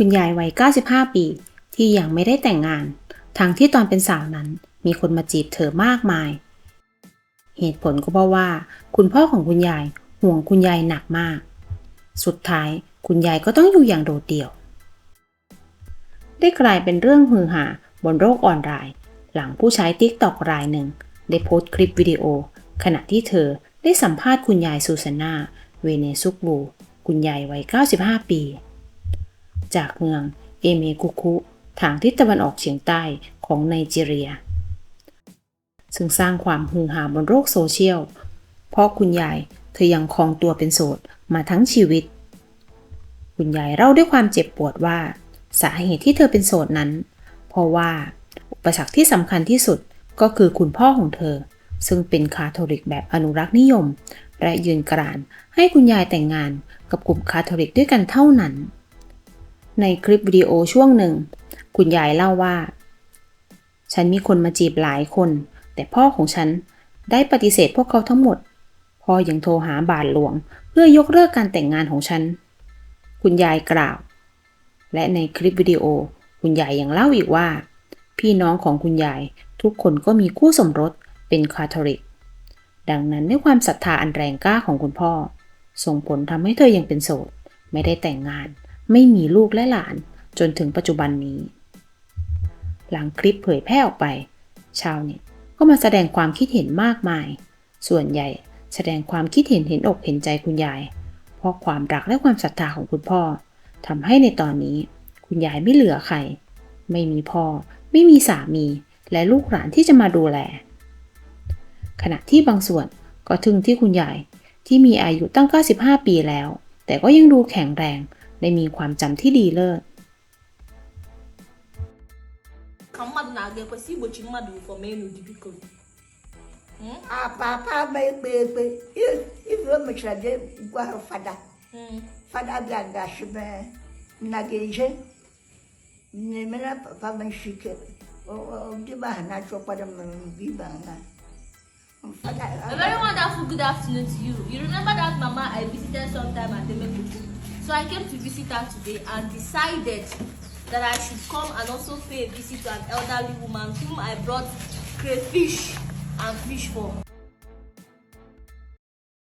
คุณยายวัย 95 ปี ที่ยังไม่ได้แต่งงาน ทั้งที่ตอนเป็นสาวนั้นมีคนมาจีบเธอมากมาย เหตุผลก็เพราะว่า คุณพ่อของคุณยายห่วงคุณยายหนักมาก สุดท้ายคุณยายก็ต้องอยู่อย่างโดดเดี่ยว ได้กลายเป็นเรื่องฮือหาบนโลกออนไลน์ หลังผู้ใช้ติ๊กตอกรายหนึ่ง ได้โพสต์คลิปวิดีโอ ขณะที่เธอได้สัมภาษณ์คุณยายซูซาน่า เวเนซุกบู คุณยายวัย 95 ปี จากเมืองเอเมกุคุทางทิศตะวันออกเฉียงใต้ของไนจีเรีย ซึ่งสร้างความฮือฮาบนโลกโซเชียล เพราะคุณยายเธอยังครองตัวเป็นโสดมาทั้งชีวิต คุณยายเล่าด้วยความเจ็บปวดว่า สาเหตุที่เธอเป็นโสดนั้น เพราะว่าอุปสรรคที่สำคัญที่สุดก็คือคุณพ่อของเธอ ซึ่งเป็นคาทอลิกแบบอนุรักษ์นิยม และยืนกรานให้คุณยายแต่งงานกับกลุ่มคาทอลิกด้วยกันเท่านั้น ในคลิปวิดีโอช่วงหนึ่ง คุณยายเล่าว่า ฉันมีคนมาจีบหลายคน แต่พ่อของฉันได้ปฏิเสธพวกเขาทั้งหมด พ่อยังโทรหาบาทหลวง เพื่อยกเลิกการแต่งงานของฉัน คุณยายกล่าว และในคลิปวิดีโอ คุณยายยังเล่าอีกว่า พี่น้องของคุณยายทุกคนก็มีคู่สมรสเป็นคาทอลิก ดังนั้นด้วยความศรัทธาอันแรงกล้าของคุณพ่อ ส่งผลทำให้เธอยังเป็นโสด ไม่ได้แต่งงาน ไม่มีลูกและหลานจนถึงปัจจุบันนี้ หลังคลิปเผยแพร่ออกไป ชาวเน็ตก็มาแสดงความคิดเห็นมากมาย ส่วนใหญ่แสดงความคิดเห็นเห็นอกเห็นใจคุณยาย เพราะความรักและความศรัทธาของคุณพ่อทำให้ในตอนนี้ คุณยายไม่เหลือใคร ไม่มีพ่อ ไม่มีสามี และลูกหลานที่จะมาดูแล ขณะที่บางส่วนก็ทึ่งที่คุณยายที่มีอายุตั้ง 95 ปีแล้ว แต่ก็ยังดูแข็งแรง และมีความจำที่ดีเลิศ ka mmadụ na-aga ekwesị igbochi mmadụ from ịnụ di biko Hmm? a papa ma ekpe ekpe I- ife o mechara je gwa ha fada Hmm. fada bịa gashi me nna ga-eje na-emere papa m isi ike ndị be ahụ na-achọkwado m mgbe ibe ha na fada A very wonderful good afternoon to you. You remember that mama I visited sometime at Emekuku? So I came to visit her today and decided that I should come and also pay a visit to an elderly woman whom I brought crayfish and fish for.